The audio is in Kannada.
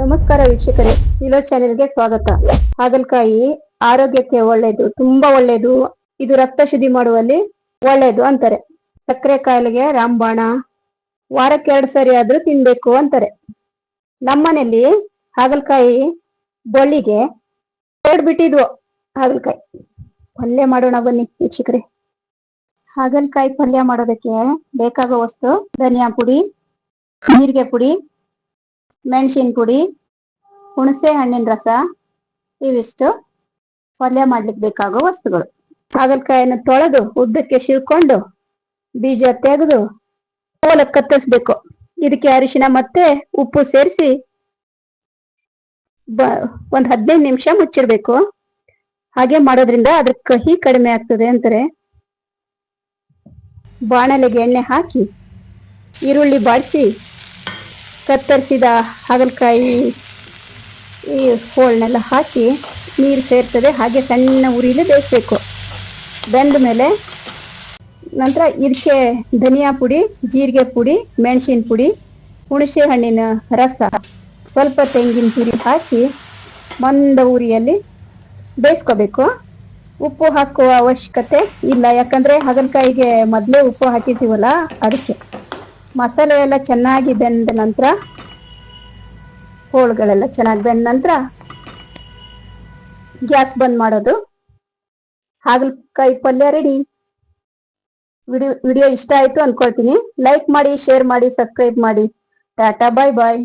ನಮಸ್ಕಾರ ವೀಕ್ಷಕರೇ, ಇಲೋ ಚಾನೆಲ್ಗೆ ಸ್ವಾಗತ. ಹಾಗಲಕಾಯಿ ಆರೋಗ್ಯಕ್ಕೆ ಒಳ್ಳೇದು, ತುಂಬಾ ಒಳ್ಳೇದು, ಇದು ರಕ್ತ ಶುದ್ಧಿ ಮಾಡುವಲ್ಲಿ ಒಳ್ಳೇದು ಅಂತಾರೆ. ಸಕ್ಕರೆ ಕಾಯಿಲೆಗೆ ರಾಮಬಾಣ, ವಾರಕ್ಕೆ ಎರಡು ಸರಿ ಆದ್ರೂ ತಿನ್ಬೇಕು ಅಂತಾರೆ. ನಮ್ಮನೆಯಲ್ಲಿ ಹಾಗಲಕಾಯಿ ಬಳ್ಳಿಗೆ ಬಿಟ್ಟಿದ್ವು ಹಾಗಲಕಾಯಿ. ಪಲ್ಯ ಮಾಡೋಣ ಬನ್ನಿ ವೀಕ್ಷಕರೇ. ಹಾಗಲಕಾಯಿ ಪಲ್ಯ ಮಾಡೋದಕ್ಕೆ ಬೇಕಾಗೋ ವಸ್ತು ಧನಿಯಾ ಪುಡಿ ನೀರಿಗೆ ಪುಡಿ ಮೆಣಸಿನ ಪುಡಿ, ಹುಣಸೆ ಹಣ್ಣಿನ ರಸ, ಇವಿಷ್ಟು ಪಲ್ಯ ಮಾಡ್ಲಿಕ್ಕೆ ಬೇಕಾಗೋ ವಸ್ತುಗಳು. ಹಾಗಲಕಾಯಿನ ತೊಳೆದು ಉದ್ದಕ್ಕೆ ಶಿಳ್ಕೊಂಡು ಬೀಜ ತೆಗೆದು ಹೋಲ ಕತ್ತರಿಸ್ಬೇಕು. ಇದಕ್ಕೆ ಅರಿಶಿನ ಮತ್ತೆ ಉಪ್ಪು ಸೇರಿಸಿ ಬ ಒಂದ್ ಹದಿನೈದು ನಿಮಿಷ ಮುಚ್ಚಿರ್ಬೇಕು. ಹಾಗೆ ಮಾಡೋದ್ರಿಂದ ಅದ್ರ ಕಹಿ ಕಡಿಮೆ ಆಗ್ತದೆ ಅಂತಾರೆ. ಬಾಣಲೆಗೆ ಎಣ್ಣೆ ಹಾಕಿ, ಈರುಳ್ಳಿ ಬಾಡಿಸಿ ಕತ್ತರಿಸಿದ ಹಾಗಲಕಾಯಿ ಈ ಹೋಳನ್ನೆಲ್ಲ ಹಾಕಿ ನೀರು ಸೇರ್ತದೆ. ಹಾಗೆ ಸಣ್ಣ ಉರಿಲಿ ಬೇಯಿಸ್ಬೇಕು. ಬೆಂದ ಮೇಲೆ ನಂತರ ಇದಕ್ಕೆ ಧನಿಯಾ ಪುಡಿ, ಜೀರಿಗೆ ಪುಡಿ, ಮೆಣಸಿನ ಪುಡಿ, ಹುಣಸೆ ಹಣ್ಣಿನ ರಸ, ಸ್ವಲ್ಪ ತೆಂಗಿನ ತುರಿ ಹಾಕಿ ಮಂದ ಉರಿಯಲ್ಲಿ ಬೇಯಿಸ್ಕೋಬೇಕು. ಉಪ್ಪು ಹಾಕುವ ಅವಶ್ಯಕತೆ ಇಲ್ಲ. ಯಾಕಂದ್ರೆ ಹಾಗಲಕಾಯಿಗೆ ಮೊದಲೇ ಉಪ್ಪು ಹಾಕಿದ್ದೀವಲ್ಲ ಅದಕ್ಕೆ. ಮಸಾಲೆ ಎಲ್ಲ ಚೆನ್ನಾಗಿ ಬೆಂದ ನಂತರ, ಹೋಳುಗಳೆಲ್ಲ ಚೆನ್ನಾಗಿ ಬೆಂದ ನಂತರ ಗ್ಯಾಸ್ ಬಂದ್ ಮಾಡೋದು. ಹಾಗಲಕಾಯಿ ಪಲ್ಯ ರೆಡಿ ವಿಡಿಯೋ ವಿಡಿಯೋ ಇಷ್ಟ ಆಯ್ತು ಅನ್ಕೊಳ್ತೀನಿ. ಲೈಕ್ ಮಾಡಿ ಶೇರ್ ಮಾಡಿ ಸಬ್ಸ್ಕ್ರೈಬ್ ಮಾಡಿ. ಟಾಟಾ ಬಾಯ್ ಬಾಯ್